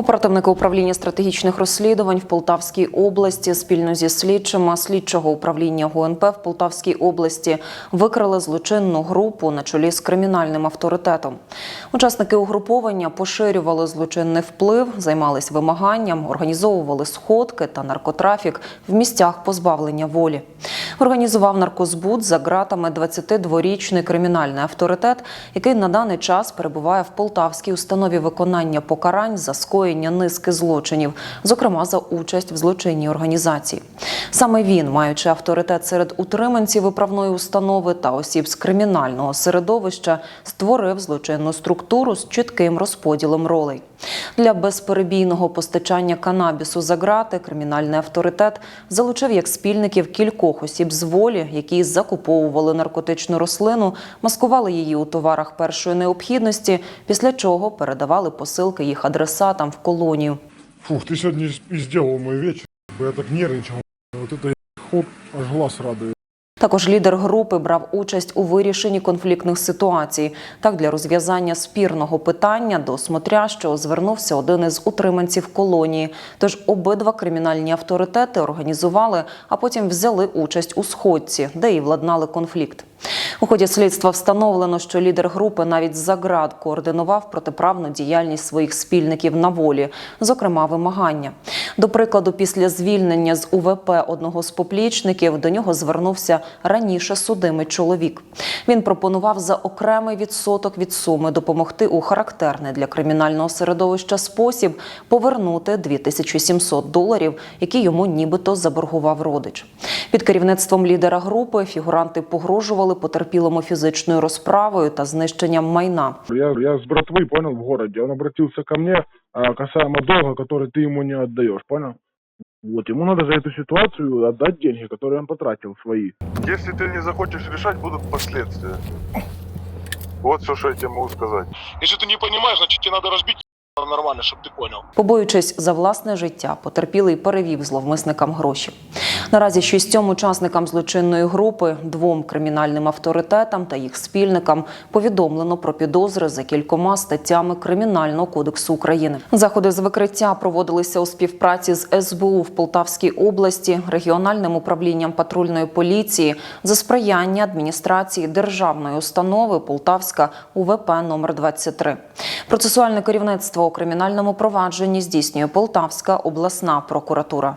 Оперативники управління стратегічних розслідувань в Полтавській області спільно зі слідчими слідчого управління ГУНП в Полтавській області викрили злочинну групу на чолі з кримінальним авторитетом. Учасники угруповання поширювали злочинний вплив, займались вимаганням, організовували сходки та наркотрафік в місцях позбавлення волі. Організував наркозбут за ґратами 22-річний кримінальний авторитет, який на даний час перебуває в Полтавській установі виконання покарань за скоєння низки злочинів, зокрема за участь в злочинній організації. Саме він, маючи авторитет серед утриманців виправної установи та осіб з кримінального середовища, створив злочинну структуру з чітким розподілом ролей. Для безперебійного постачання канабісу за грати кримінальний авторитет залучив як спільників кількох осіб з волі, які закуповували наркотичну рослину, маскували її у товарах першої необхідності, після чого передавали посилки їх адресатам в колонію. Фух, ты сегодня и сделал мой вечер. Я так нервничал. Вот это хоп, аж глаз радует. Також лідер групи брав участь у вирішенні конфліктних ситуацій. Так, для розв'язання спірного питання до смотрящого звернувся один із утриманців колонії. Тож обидва кримінальні авторитети організували, а потім взяли участь у сходці, де і владнали конфлікт. У ході слідства встановлено, що лідер групи навіть за ґрат координував протиправну діяльність своїх спільників на волі, зокрема вимагання. До прикладу, після звільнення з УВП одного з поплічників до нього звернувся раніше судимий чоловік. Він пропонував за окремий відсоток від суми допомогти у характерний для кримінального середовища спосіб повернути 2700 доларів, які йому нібито заборгував родич. Під керівництвом лідера групи фігуранти погрожували потерпілому фізичною розправою та знищенням майна. Я, я с братвы, понял, в городе. Он обратился ко мне а, касаемо долга, который ты ему не отдаешь, понял? Вот, ему надо за эту ситуацию отдать деньги, которые он потратил свои. Если ты не захочешь решать, будут последствия. Вот все, что я тебе могу сказать. Если ты не понимаешь, значит тебе надо разбить нормально, чтобы ты понял. Побоюючись за власне життя, потерпілий перевів зловмисникам гроші. Наразі шістьом учасникам злочинної групи, двом кримінальним авторитетам та їх спільникам повідомлено про підозри за кількома статтями Кримінального кодексу України. Заходи з викриття проводилися у співпраці з СБУ в Полтавській області, регіональним управлінням патрульної поліції за сприяння адміністрації державної установи Полтавська УВП номер 23. Процесуальне керівництво у кримінальному провадженні здійснює Полтавська обласна прокуратура.